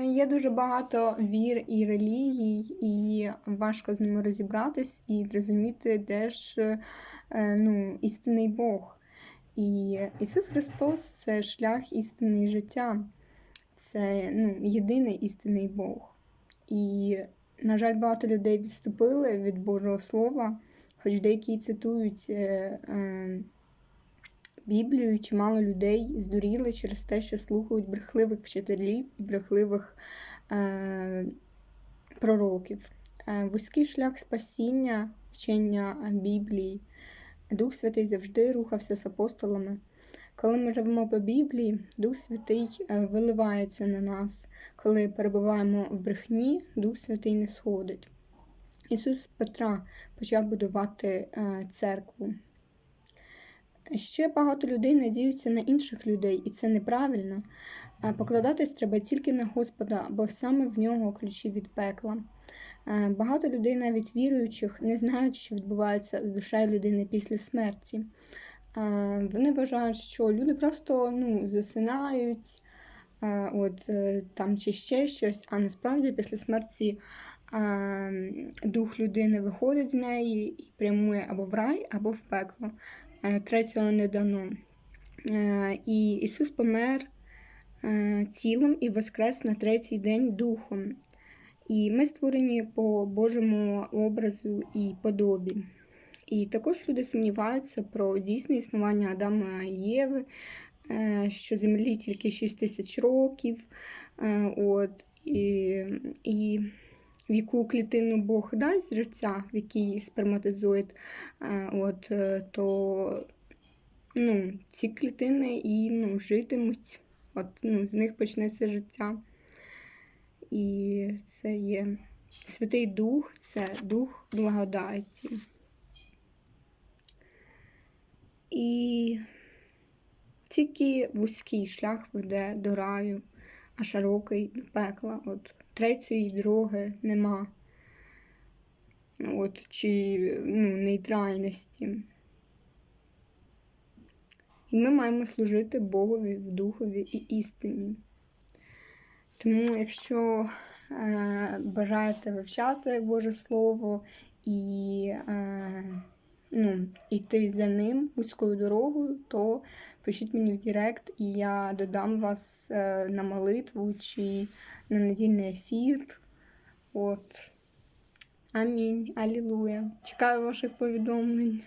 Є дуже багато вір і релігій, і важко з ними розібратись і зрозуміти, де ж е, ну, істинний Бог. І Ісус Христос це шлях істини життя, це ну, єдиний істинний Бог. І, на жаль, багато людей відступили від Божого Слова, хоч деякі цитують е, е, Біблію, чимало людей здуріли через те, що слухають брехливих вчителів і брехливих е, пророків. Е, вузький шлях спасіння, вчення Біблії. Дух Святий завжди рухався з апостолами. Коли ми живемо по Біблії, Дух Святий е, виливається на нас. Коли перебуваємо в брехні, Дух Святий не сходить. Ісус Петра почав будувати е, церкву. Ще багато людей надіються на інших людей, і це неправильно. Покладатись треба тільки на Господа, бо саме в нього ключі від пекла. Багато людей, навіть віруючих, не знають, що відбувається з душею людини після смерті. Вони вважають, що люди просто ну, засинають, от, е, там, чи ще щось, а насправді після смерті дух людини виходить з неї і прямує або в рай, або в пекло. Е, Третього не дано. Е, І Ісус помер е, тілом і воскрес на третій день духом. І ми створені по Божому образу і подобі. І також люди сумніваються про дійсне існування Адама і Єви, е, що землі тільки 6 тисяч років, е, от, і, і в яку клітину Бог дасть життя, в якій сперматозоїд, е, от, е, то ну, ці клітини і ну, житимуть, от, ну, з них почнеться життя. І це є Святий Дух, це Дух благодаті. І тільки вузький шлях веде до раю, а широкий до пекла. От третьої дороги нема. От, чи ну, нейтральності. І ми маємо служити Богові в духові і істині. Тому, якщо е, бажаєте вивчати Боже Слово і е, ну, йти за ним вузькою дорогою, то пишіть мені в Директ, і я додам вас е, на молитву чи на недільний ефір. От. Амінь. Алілуя. Чекаю ваших повідомлень.